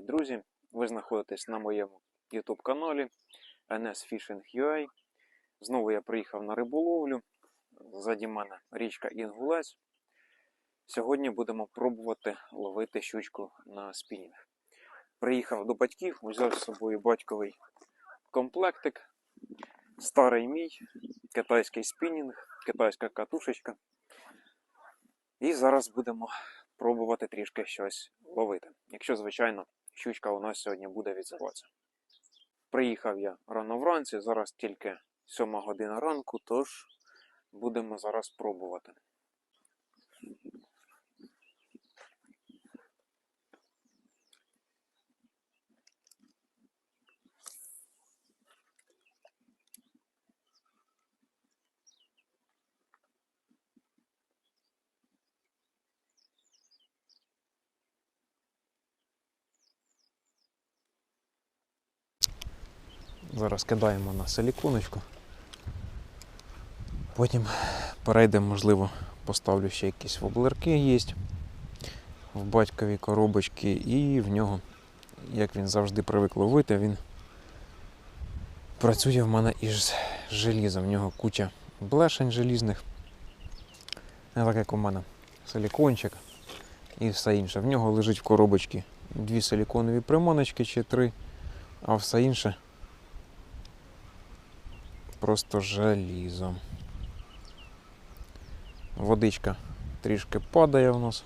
Привіт, друзі! Ви знаходитесь на моєму YouTube каналі NS Fishing UA. Знову я приїхав на риболовлю. Ззаді мене річка Інгулець. Сьогодні будемо пробувати ловити щучку на спінінг. Приїхав до батьків, взяв з собою батьковий комплектик. Старий мій, китайський спінінг, китайська катушечка. І зараз будемо пробувати трішки щось ловити. Якщо, звичайно, щучка у нас сьогодні буде відзиватися. Приїхав я рано вранці, зараз тільки 7 година ранку, тож будемо зараз пробувати. Зараз кидаємо на силіконочку. Потім перейдемо, можливо, поставлю ще якісь воблерки є в батьковій коробочці, і в нього, як він завжди привик ловити, він працює в мене із желізом. В нього куча блешень желізних. Не так як у мене силікончик і все інше. В нього лежить в коробочці дві силіконові приманочки чи три, а все інше просто желізо. Водичка трішки падає в нас.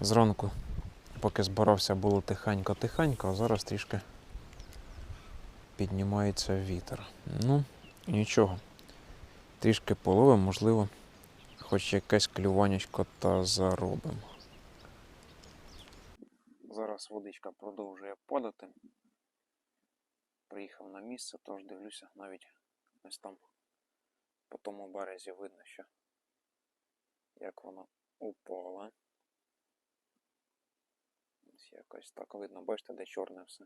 Зранку, поки збирався, було тихенько-тихенько, а зараз трішки піднімається вітер. Ну, нічого. Трішки половимо, можливо, хоч якесь клюванечко та заробимо. Зараз водичка продовжує падати. Приїхав на місце, тож дивлюся навіть ось там по тому березі видно, що як воно упало. Ось якось так видно, бачите, де чорне все.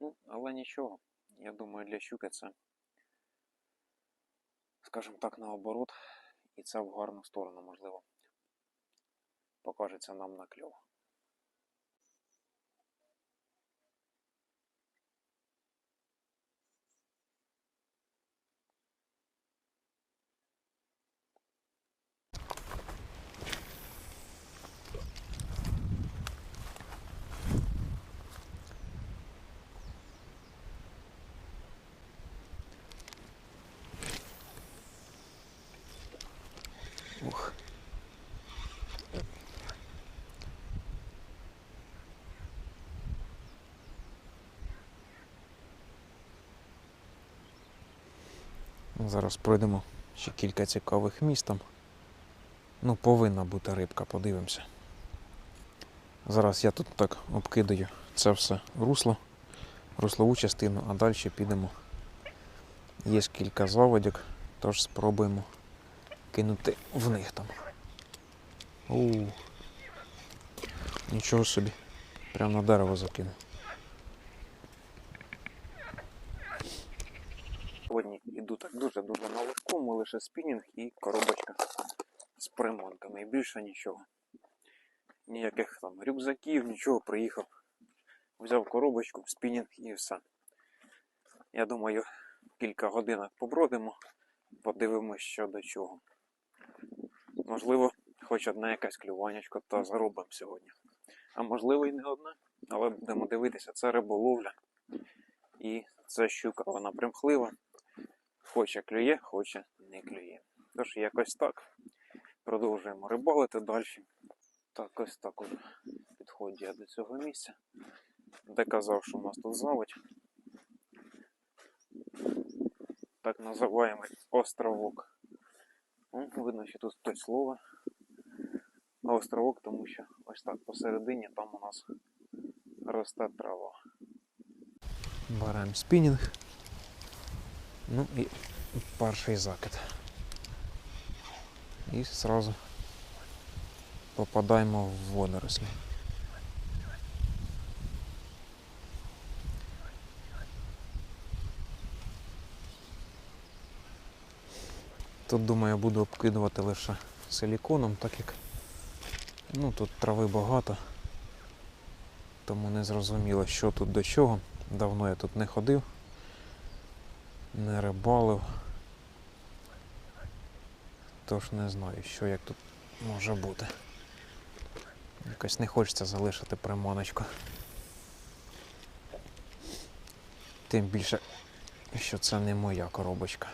Ну, але нічого. Я думаю, для щуки це, скажімо так, наоборот, і це в гарну сторону, можливо, покажеться нам на кльов. Ух. Зараз пройдемо ще кілька цікавих міст. Ну, повинна бути рибка, подивимося. Зараз я тут так обкидаю це все русло, руслову частину, а далі підемо. Є кілька заводів, тож спробуємо кинути в них там. У. Нічого собі. Прямо на дерево закинув. Сьогодні іду так дуже-дуже на легкому, лише спінінг і коробочка з приманками. І більше нічого. Ніяких там рюкзаків, нічого, приїхав. Взяв коробочку, спінінг і все. Я думаю, кілька годинок побродимо, подивимось, що до чого. Можливо, хоч одне якесь клюванячко та заробимо сьогодні. А можливо і не одне, але будемо дивитися, це риболовля. І це щука, вона примхлива. Хоче клює, хоче не клює. Тож якось так. Продовжуємо рибалити далі. Так, ось так от підходжу я до цього місця. Де казав, що у нас тут заводь. Так називаємо островок. Ну, видно, що тут хтось слово. на островок, тому що ось так посередині там у нас росте трава. Беремо спінінг. Ну і перший закид. І зразу попадаємо в водорослі. Тут, думаю, буду обкидувати лише силіконом, так як ну, тут трави багато. Тому не зрозуміло, що тут до чого. Давно я тут не ходив, не рибалив. Тож не знаю, що як тут може бути. Якось не хочеться залишити приманочку. Тим більше, що це не моя коробочка.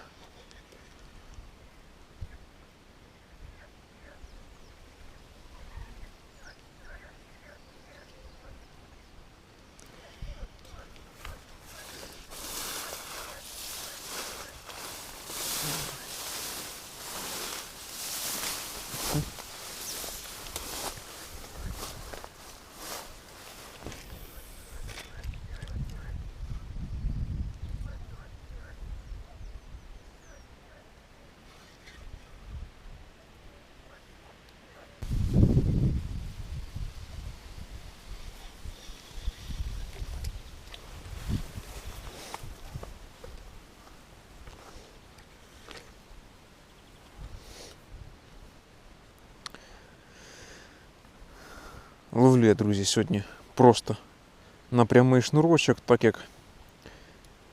Ловлю друзі, сьогодні просто на прямий шнурочок, так як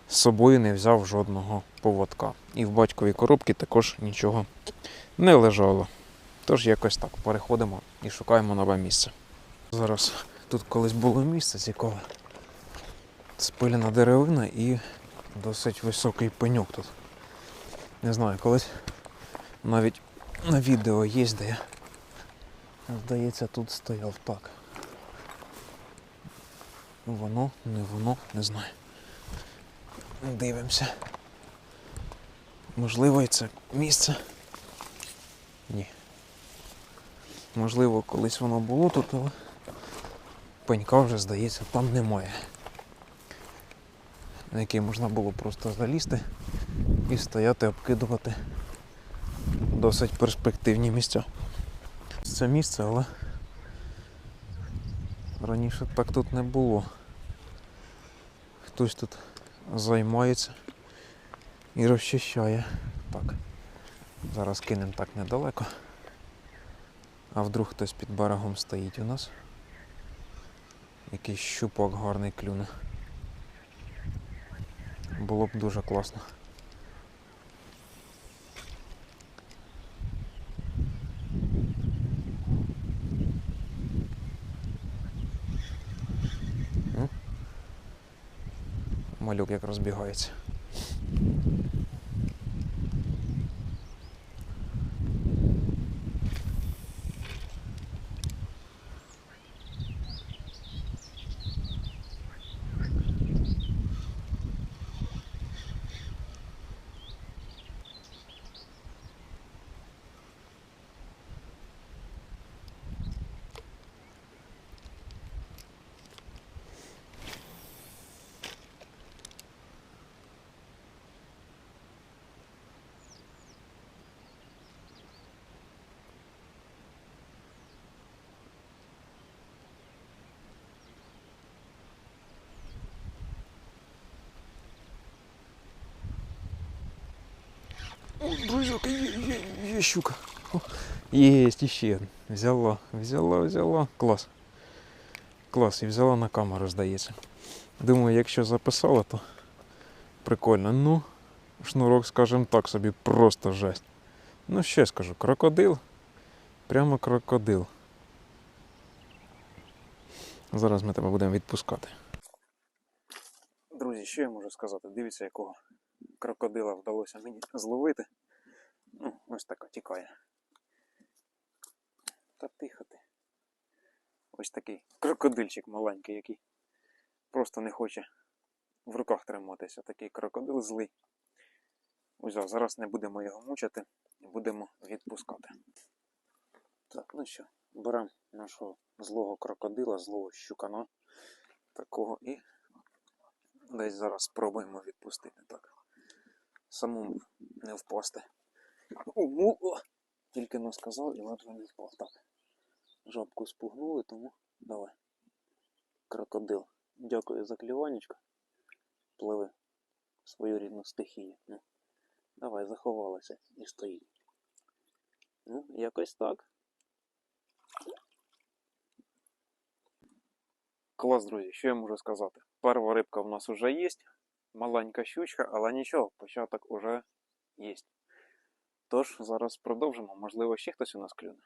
з собою не взяв жодного поводка. І в батьковій коробці також нічого не лежало. Тож якось так переходимо і шукаємо нове місце. Зараз тут колись було місце цікаве. Спилена деревина і досить високий пеньок тут. Не знаю, колись навіть на відео є, де я Здається, тут стояв так. Воно, не воно, не знаю. Дивимося. Можливо, і це місце. Ні. Можливо, колись воно було тут, але пенька вже, здається, там немає. На який можна було просто залізти і стояти, обкидувати досить перспективні місця це місце, але раніше так тут не було. Хтось тут займається і розчищає. Так. Зараз кинемо так недалеко. А вдруг хтось під берегом стоїть у нас. Якийсь щупок гарний клюне. Було б дуже класно. Як розбігається. Друзяка, є, є, є щука. О, Єсть іще. Взяла, взяла, взяла. Клас. Клас, і взяла на камеру, здається. Думаю, якщо записала, то прикольно. Ну, шнурок, скажімо так, собі просто жесть. Ну, ще скажу, крокодил. Прямо крокодил. Зараз ми тебе будемо відпускати. Друзі, що я можу сказати? Дивіться, якого крокодила вдалося мені зловити. Ну, ось така тікає. Та тихо ти. Ось такий крокодильчик маленький, який просто не хоче в руках триматися. Такий крокодил злий. Узяв, зараз не будемо його мучити будемо відпускати. Так, ну що, беремо нашого злого крокодила, злого щукана такого і десь зараз спробуємо відпустити. Так. Самому не впасти. Тільки не сказав і ледве не впав. Так. Жабку спугнули, тому давай. Крокодил. Дякую за кліванечко. Пливи свою рідну стихію. Ну, давай, заховалася і стоїть. Ну, якось так. Клас, друзі, що я можу сказати? Перша рибка в нас вже є. Маленька щучка, але нічого, початок уже є. Тож, зараз продовжимо. Можливо, ще хтось у нас клюне.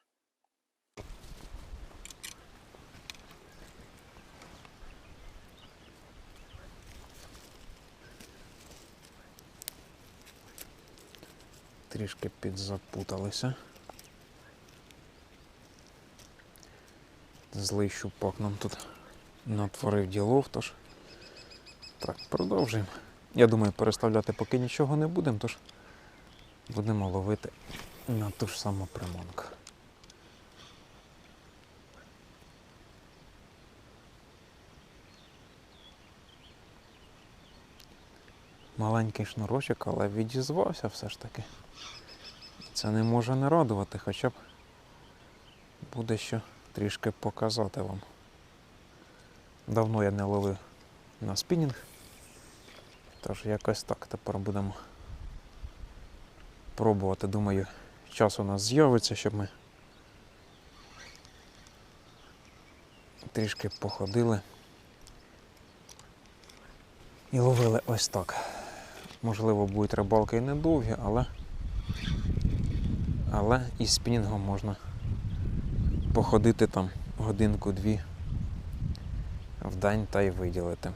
Трішки підзапуталися. Злий щупак нам тут натворив ділов, тож. Так, продовжуємо. Я думаю, переставляти поки нічого не будемо, тож будемо ловити на ту ж саму приманку. Маленький шнурочок, але відізвався все ж таки. Це не може не радувати, хоча б буде що трішки показати вам. Давно я не ловив на спінінг. Тож якось так тепер будемо пробувати. Думаю, час у нас з'явиться, щоб ми трішки походили і ловили ось так. Можливо, будуть рибалки і недовгі, але, але із спінінгом можна походити там годинку-дві в день та й виділити.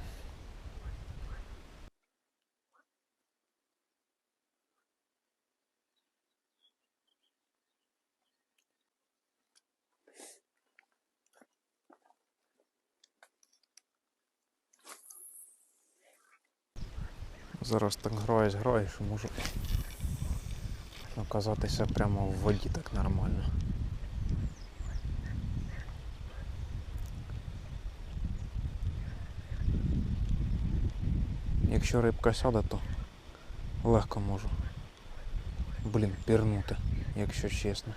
Зараз так граєш, граєш, що можу оказатися прямо в воді так нормально. Якщо рибка сяде, то легко можу. Блін, пірнути, якщо чесно.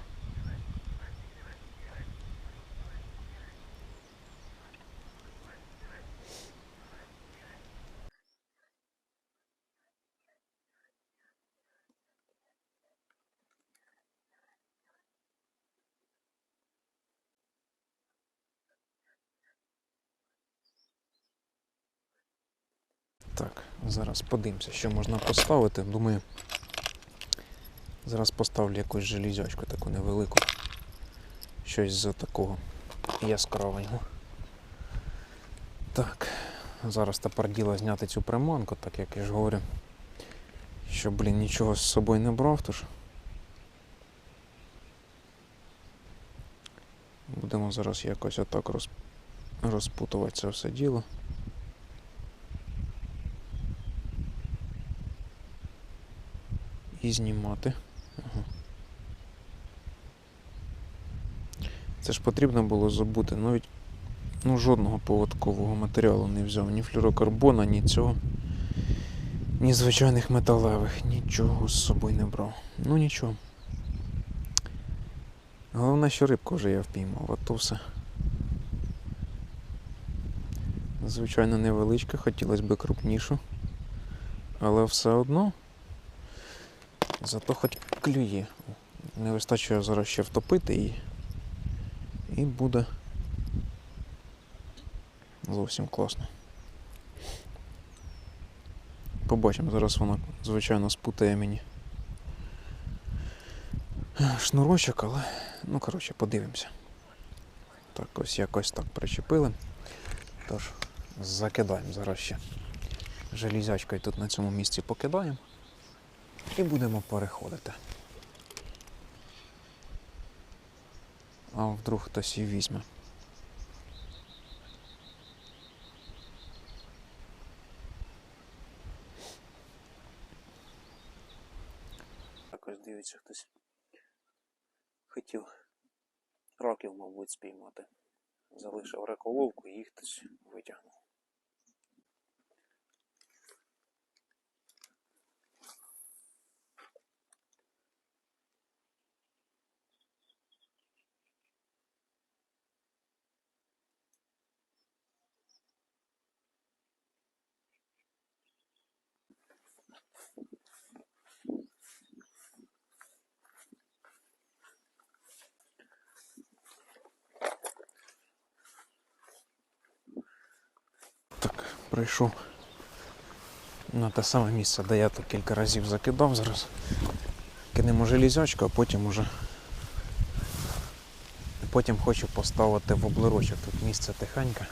Так, зараз подивимося, що можна поставити. Думаю, зараз поставлю якусь железячку таку невелику. Щось з такого яскравого. Так, зараз тепер діло зняти цю приманку, так як я ж говорю. Що, блін, нічого з собою не брав, тож. Будемо зараз якось отак розпутувати це все діло. І знімати. Ага. Це ж потрібно було забути. Навіть ну, жодного поводкового матеріалу не взяв. Ні флюрокарбона, ні цього. Ні звичайних металевих, нічого з собою не брав. Ну нічого. Головне, що рибку вже я впіймав, а то все. Звичайно, невеличка, хотілося б крупнішу. Але все одно. Зато хоч клює. Не вистачає зараз ще втопити і, і буде зовсім класно. Побачимо, зараз вона, звичайно, спутає мені шнурочок, але ну коротше, подивимося. Так, ось якось так причепили. Тож, закидаємо зараз ще. Железячкою тут на цьому місці покидаємо і будемо переходити. А вдруг хтось її візьме. Так ось дивиться хтось. Хотів років, мабуть, спіймати. Залишив реколовку і їх хтось витягнув. Прийшов на те саме місце, де я тут кілька разів закидав зараз. Кинемо железячку, а потім уже. Потім хочу поставити воблерочок. Тут місце тихеньке.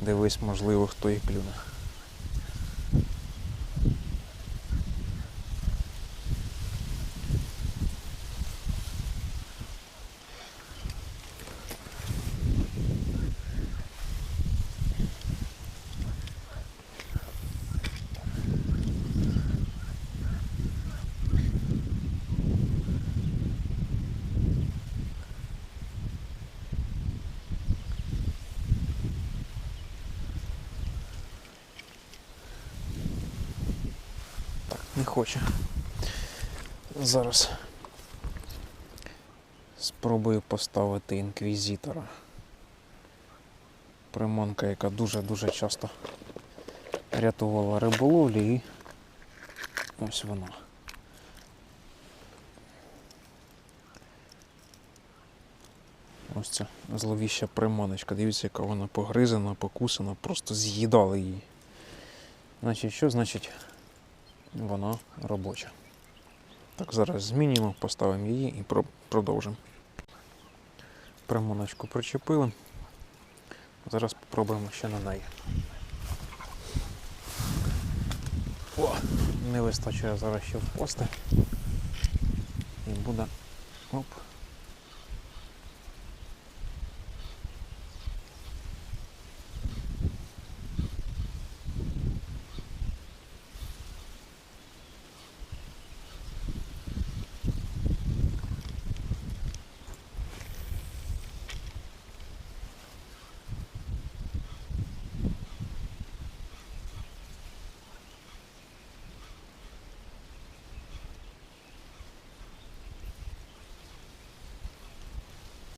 Дивись, можливо, хто і клюне. Хоче. Зараз спробую поставити інквізитора. Приманка, яка дуже-дуже часто рятувала риболовлі і ось вона. Ось ця зловіща приманочка. Дивіться, яка вона погризана, покусана, просто з'їдали її. Значить, що значить вона робоча. Так, зараз змінюємо, поставимо її і про- продовжимо. Примоночку причепили. Зараз спробуємо ще на неї. О, не вистачає зараз ще впасти. І буде. Оп.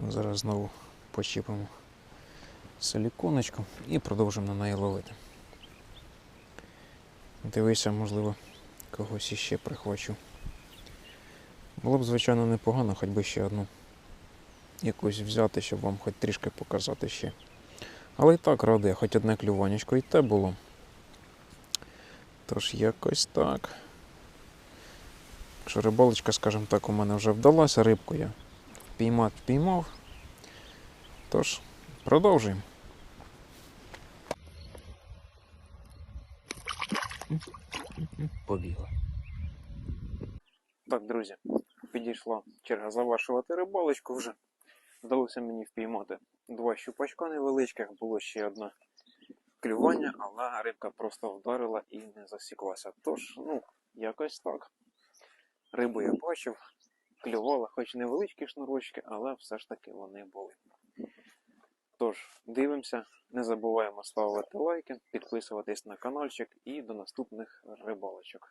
Зараз знову почіпимо силіконочку і продовжимо на неї ловити. Дивися, можливо, когось іще прихвачу. Було б, звичайно, непогано, хоч би ще одну якусь взяти, щоб вам хоч трішки показати ще. Але і так радий, хоч одне клюванечко і те було. Тож якось так. Якщо рибалочка, скажімо так, у мене вже вдалася, рибку я впіймав, впіймав. Тож, продовжуємо. Побігла. Так, друзі, підійшла черга завершувати рибалочку вже. Вдалося мені впіймати два щупачка невеличких, було ще одне клювання, але рибка просто вдарила і не засіклася. Тож, ну, якось так. Рибу я бачив, клювала, хоч невеличкі шнурочки, але все ж таки вони були. Тож, дивимося, не забуваємо ставити лайки, підписуватись на каналчик і до наступних рибалочок.